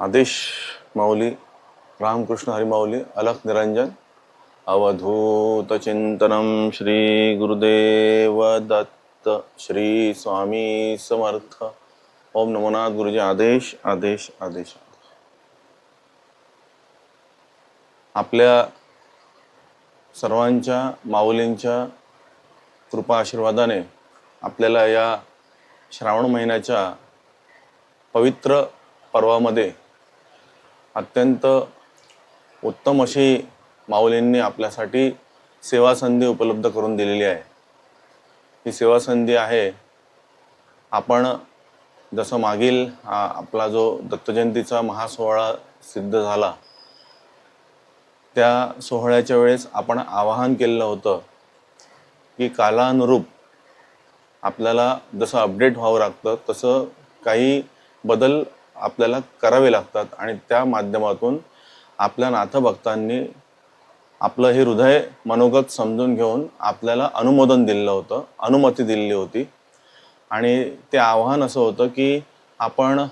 आदेश माऊली रामकृष्ण हरिमाऊली अलख निरंजन अवधूत चिंतनम श्री गुरुदेव दत्त श्री स्वामी समर्थ। ओम नमोनाथ गुरुजी आदेश आदेश आदेश। आपल्या सर्वांच्या माऊलींच्या कृपा आशीर्वादाने आपल्याला या श्रावण महिन्याच्या पवित्र पर्वामध्ये अत्यंत उत्तम अशी माऊलींनी आपल्यासाठी सेवा संधी उपलब्ध करून दिलेली आहे. ही सेवा संधी आहे. आपण जसं मागील आपला जो दत्तजयंतीचा महासोहळा सिद्ध झाला त्या सोहळ्याच्या वेळेस आपण आवाहन केलेलं होतं की कालानुरूप आपल्याला जसं अपडेट व्हावं लागतं तसं काही बदल आपल्याला करावे लागतात आणि त्या माध्यमातून आपल्या नाथभक्तांनी आपलं हे हृदय मनोगत समजून घेऊन आपल्याला अनुमोदन दिलेलं होतं अनुमती दिलेली होती. आणि ते आव्हान असं होतं की आपण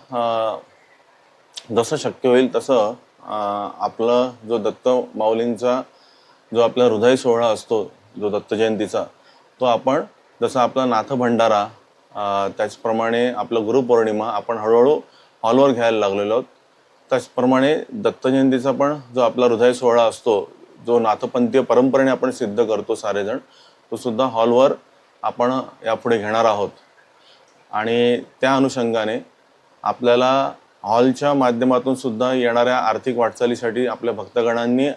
जसं शक्य होईल तसं आपलं जो दत्त माऊलींचा जो आपला हृदय सोहळा असतो जो दत्त जयंतीचा तो आपण जसं आपला नाथ भंडारा त्याचप्रमाणे आपलं गुरुपौर्णिमा आपण हळूहळू हॉलवर घ्यायला लागलेलो आहोत. त्याचप्रमाणे दत्त जयंतीचा पण जो आपला हृदय सोहळा असतो जो नाथपंथीय परंपरेने आपण सिद्ध करतो सारेजण तो सुद्धा हॉलवर आपण यापुढे घेणार आहोत. आणि त्या अनुषंगाने आपल्याला हॉलच्या माध्यमातून सुद्धा येणाऱ्या आर्थिक वाटचालीसाठी आपल्या भक्तगणांनी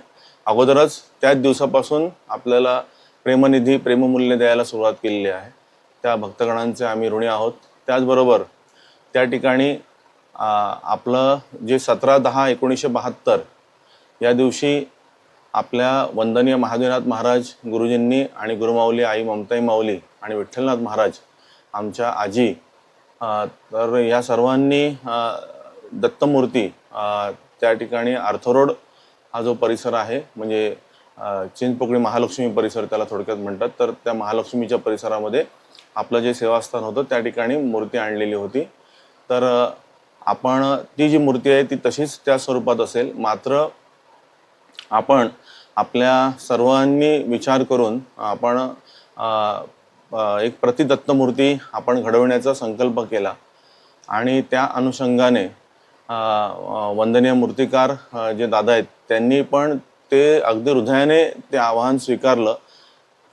अगोदरच त्याच दिवसापासून आपल्याला प्रेमनिधी प्रेममूल्य द्यायला सुरुवात केलेली आहे. त्या भक्तगणांचे आम्ही ऋणी आहोत. त्याचबरोबर त्या ठिकाणी आपलं जे सतरा दहा एकोणीसशे बहात्तर या दिवशी आपल्या वंदनीय महादेवनाथ महाराज गुरुजींनी आणि गुरुमाऊली आई ममताई माऊली आणि विठ्ठलनाथ महाराज आमच्या आजी तर या सर्वांनी दत्तमूर्ती त्या ठिकाणी आर्थरोड हा जो परिसर आहे म्हणजे चिंचपोकळी महालक्ष्मी परिसर त्याला थोडक्यात म्हणतात तर त्या महालक्ष्मीच्या परिसरामध्ये आपलं जे सेवास्थान होतं त्या ठिकाणी मूर्ती आणलेली होती. तर आपण ती जी मूर्ती आहे ती तशीच त्या स्वरूपात असेल. मात्र आपण आपल्या सर्वांनी विचार करून आपण एक प्रतिदत्त मूर्ती आपण घडवण्याचा संकल्प केला. आणि त्या अनुषंगाने वंदनीय मूर्तिकार जे दादा आहेत त्यांनी पण ते अगदी हृदयाने ते आव्हान स्वीकारलं.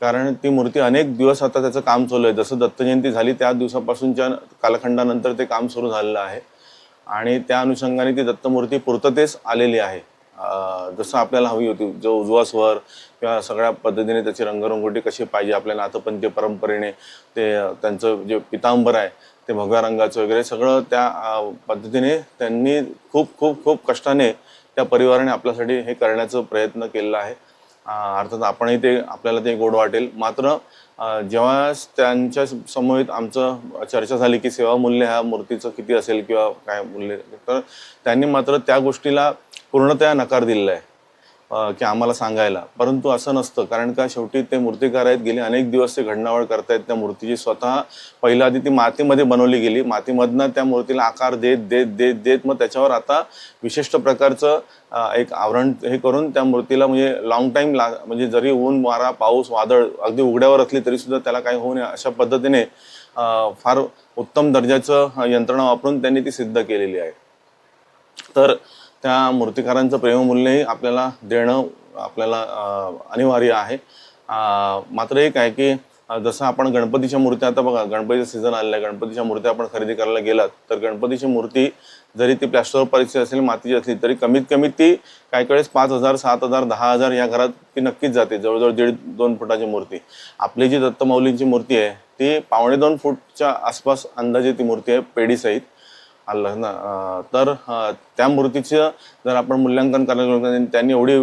कारण ती मूर्ती अनेक दिवस आता त्याचं काम चालू आहे. जसं दत्तजयंती झाली त्या दिवसापासूनच्या कालखंडानंतर ते काम सुरू झालेलं आहे. आणि त्या अनुषंगाने ती दत्तमूर्ती पूर्ततेस आलेली आहे. जसं आपल्याला हवी होती जो उजवा स्वर किंवा सगळ्या पद्धतीने त्याची रंगरंगोटी कशी पाहिजे आपल्या नाथपंथीय परंपरेने ते त्यांचं जे पितांबर आहे ते भगव्या रंगाचं वगैरे सगळं त्या पद्धतीने त्यांनी खूप खूप खूप कष्टाने त्या परिवाराने आपल्यासाठी हे करण्याचा प्रयत्न केलेला आहे. अर्थात आपणही ते आपल्याला ते गोड वाटेल. मात्र जेव्हा त्यांच्या समवेत आमचं चर्चा झाली की सेवा मूल्य ह्या मूर्तीचं किती असेल किंवा काय मूल्य तर त्यांनी मात्र त्या गोष्टीला पूर्णतया नकार दिलेला आहे. की आम्हाला सांगायला. परंतु असं नसतं. कारण का शेवटी ते मूर्तिकार आहेत गेले अनेक दिवस ते घडणावळ करतायत. त्या मूर्तीची स्वतः पहिला आधी ती मातीमध्ये बनवली गेली. मातीमधनं त्या मूर्तीला आकार देत देत देत देत. मग त्याच्यावर आता विशिष्ट प्रकारचं एक आवरण हे करून त्या मूर्तीला म्हणजे लॉंग टाईम ला म्हणजे जरी ऊन वारा पाऊस वादळ अगदी उघड्यावर असली तरी सुद्धा त्याला काही होऊ नये अशा पद्धतीने फार उत्तम दर्जाचं यंत्रणा वापरून त्यांनी ती सिद्ध केलेली आहे. तर त्या मूर्तिकारांचं प्रेममूल्यही आपल्याला देणं आपल्याला अनिवार्य आहे. मात्र एक आहे की जसं आपण गणपतीच्या मूर्त्या आता बघा गणपतीचं सीझन आलेलं आहे. गणपतीच्या मूर्त्या आपण खरेदी करायला गेलात तर गणपतीची मूर्ती जरी ती प्लॅस्टर परिस्थिती असेल मातीची असली तरी कमीत कमी ती काही वेळेस पाच हजार सात हजार दहा हजार या घरात ती नक्कीच जाते. जवळजवळ दीड दोन फुटाची मूर्ती. आपली जी दत्तमाऊलींची मूर्ती आहे ती पावणे दोन फूटच्या आसपास अंदाजे ती मूर्ती आहे पेढीसहित आलं ना. तर त्या मूर्तीचं जर आपण मूल्यांकन करायला गेलो त्यांनी एवढी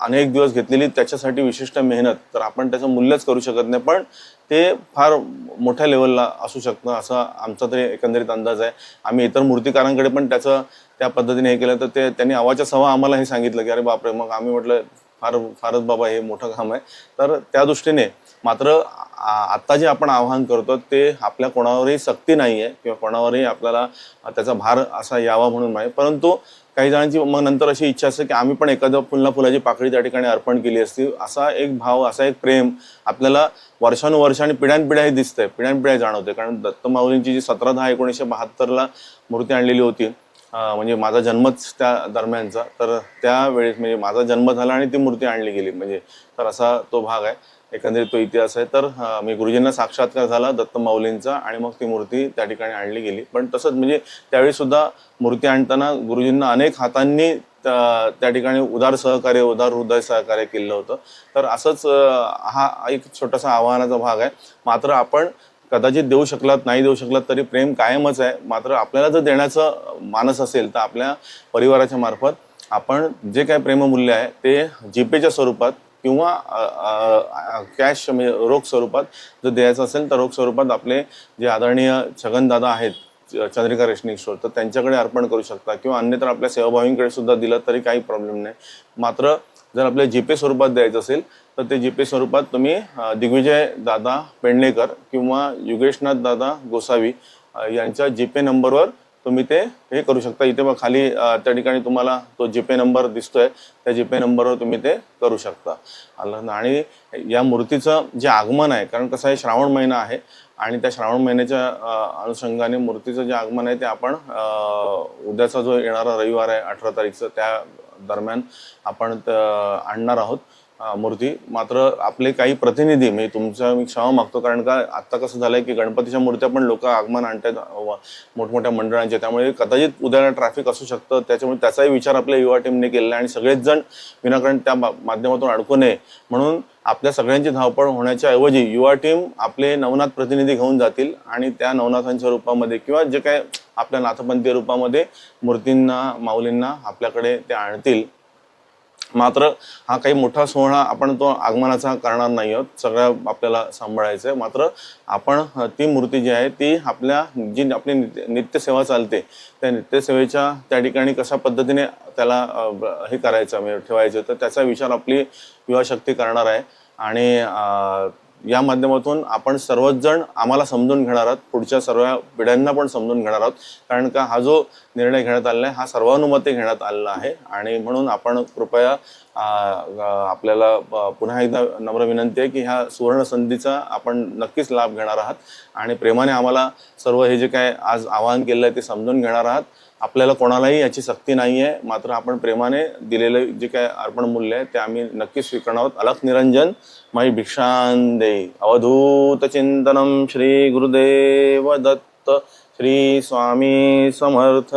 अनेक दिवस घेतलेली त्याच्यासाठी विशिष्ट मेहनत. तर आपण त्याचं मूल्यच करू शकत नाही पण ते फार मोठ्या लेवलला असू शकतं असा आमचा तरी एकंदरीत अंदाज आहे. आम्ही इतर मूर्तिकारांकडे पण त्याचं त्या पद्धतीने हे केलं तर ते त्यांनी आवाच्या सवा आम्हाला हे सांगितलं की अरे बापरे मग आम्ही म्हटलं फार फारच बाबा हे मोठं काम आहे. तर त्या दृष्टीने मात्र आत्ता जे आपण आवाहन करतो ते आपल्या कोणावरही सक्ती नाही आहे किंवा कोणावरही आपल्याला त्याचा भार असा यावा म्हणून नाही. परंतु काही जणांची मग नंतर अशी इच्छा असते की आम्ही पण एखादं पुन्हा फुलाची पाकळी त्या ठिकाणी अर्पण केली असती. असा एक भाव असा एक प्रेम आपल्याला वर्षानुवर्ष आणि पिढ्यानपिढ्या हे दिसतंय पिढ्यानपिढ्या जाणवते कारण दत्त माऊलींची जी सतरा दहा एकोणीसशे बहात्तरला मूर्ती आणलेली होती म्हणजे माझा जन्मच त्या दरम्यानचा. तर त्यावेळेस म्हणजे माझा जन्म झाला आणि ती मूर्ती आणली गेली. म्हणजे तर असा तो भाग आहे. एकंदरीत तो इतिहास आहे. तर मी गुरुजींना साक्षात्कार झाला दत्त माऊलींचा आणि मग ती मूर्ती त्या ठिकाणी आणली गेली. पण तसंच म्हणजे त्यावेळी सुद्धा मूर्ती आणताना गुरुजींना अनेक हातांनी त्या त्या ठिकाणी उदार सहकार्य उदार हृदय सहकार्य केलं होतं. तर असंच हा एक छोटासा आव्हानाचा भाग आहे. मात्र आपण कदाचित देऊ शकलात नाही देऊ शकलात तरी प्रेम कायमच आहे. मात्र आपल्याला जर देण्याचं मानस असेल तर आपल्या परिवाराच्या मार्फत आपण जे काय प्रेममूल्य आहे ते जीपेच्या स्वरूपात किंवा कॅश म्हणजे रोख स्वरूपात जर द्यायचं असेल तर रोख स्वरूपात आपले जे आदरणीय छगनदादा आहेत च- चंद्रिका रेशनिक स्टोर तर त्यांच्याकडे अर्पण करू शकता किंवा अन्यत्र आपल्या सेवाभावींकडे सुद्धा दिलं तरी काही प्रॉब्लेम नाही. मात्र जर आपल्या जीपे स्वरूपात द्यायचं असेल तर ते जीपे स्वरूपात तुम्ही दिग्विजय दादा पेडणेकर किंवा युगेशनाथ दादा गोसावी यांच्या जीपे नंबरवर तुम्ही ते हे करू शकता. इथे मग खाली त्या ठिकाणी तुम्हाला तो जीपे नंबर दिसतोय. त्या जीपे नंबरवर तुम्ही ते करू शकता. आलं आणि या मूर्तीचं जे आगमन आहे कारण कसं आहे श्रावण महिना आहे आणि त्या श्रावण महिन्याच्या अनुषंगाने मूर्तीचं जे आगमन आहे ते आपण उद्याचा जो येणारा रविवार आहे अठरा तारीखचं त्या दरम्यान आपण आणणार आहोत. मूर्ती. मात्र आपले काही प्रतिनिधी म्हणजे तुमचा मी क्षमा मागतो कारण का आत्ता कसं झालंय की गणपतीच्या मूर्त्या पण लोक आगमन आणतात व- मोठमोठ्या मंडळांचे. त्यामुळे कदाचित उद्याला ट्रॅफिक असू शकतं. त्याच्यामुळे त्याचाही विचार आपल्या युवा टीमने केलेला आहे आणि सगळेच जण विनाकारण त्या मा- माध्यमातून अडकू नये. म्हणून आपल्या सगळ्यांची धावपळ होण्याच्या ऐवजी युवा टीम आपले नवनाथ प्रतिनिधी घेऊन जातील आणि त्या नवनाथांच्या रूपामध्ये किंवा जे काय आपल्या नाथपंथीय रूपामध्ये मूर्तींना माऊलींना आपल्याकडे ते आणतील. मात्र हा काही मोठा सोहळा आपण तो आगमनाचा करणार नाही आहोत. सगळ्या आपल्याला सांभाळायचं आहे मात्र आपण ती मूर्ती जी आहे ती आपल्या जी आपली नित्य नित्यसेवा चालते त्या नित्यसेवेच्या त्या ठिकाणी कशा पद्धतीने त्याला ब- हे करायचं म्हणजे ठेवायचं तर त्याचा विचार आपली युवा शक्ती करणार आहे. आणि या माध्यमातून आपण सर्वच जण आम्हाला समजून घेणार आहोत पुढच्या सर्व पिढ्यांना पण समजून घेणार आहोत. कारण का हा जो निर्णय घेण्यात आलेला आहे हा सर्वानुमते घेण्यात आलेला आहे. आणि म्हणून आपण कृपया आपल्याला पुन्हा एकदा नम्र विनंती आहे की ह्या सुवर्ण संधीचा आपण नक्कीच लाभ घेणार आहात. आणि प्रेमाने आम्हाला सर्व हे जे काय आज आवाहन केलं आहे ते समजून घेणार आहात. आपल्याला कोणालाही याची सक्ती नाही आहे मात्र आपण प्रेमाने दिलेलं जे काय अर्पण मूल्य आहे ते आम्ही नक्कीच स्वीकारणार आहोत. अलख निरंजन मई भिक्षांदे. अवधूत चिंतनम श्री गुरुदेव दत्त श्री स्वामी समर्थ.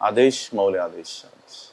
आदेश मौले आदेश.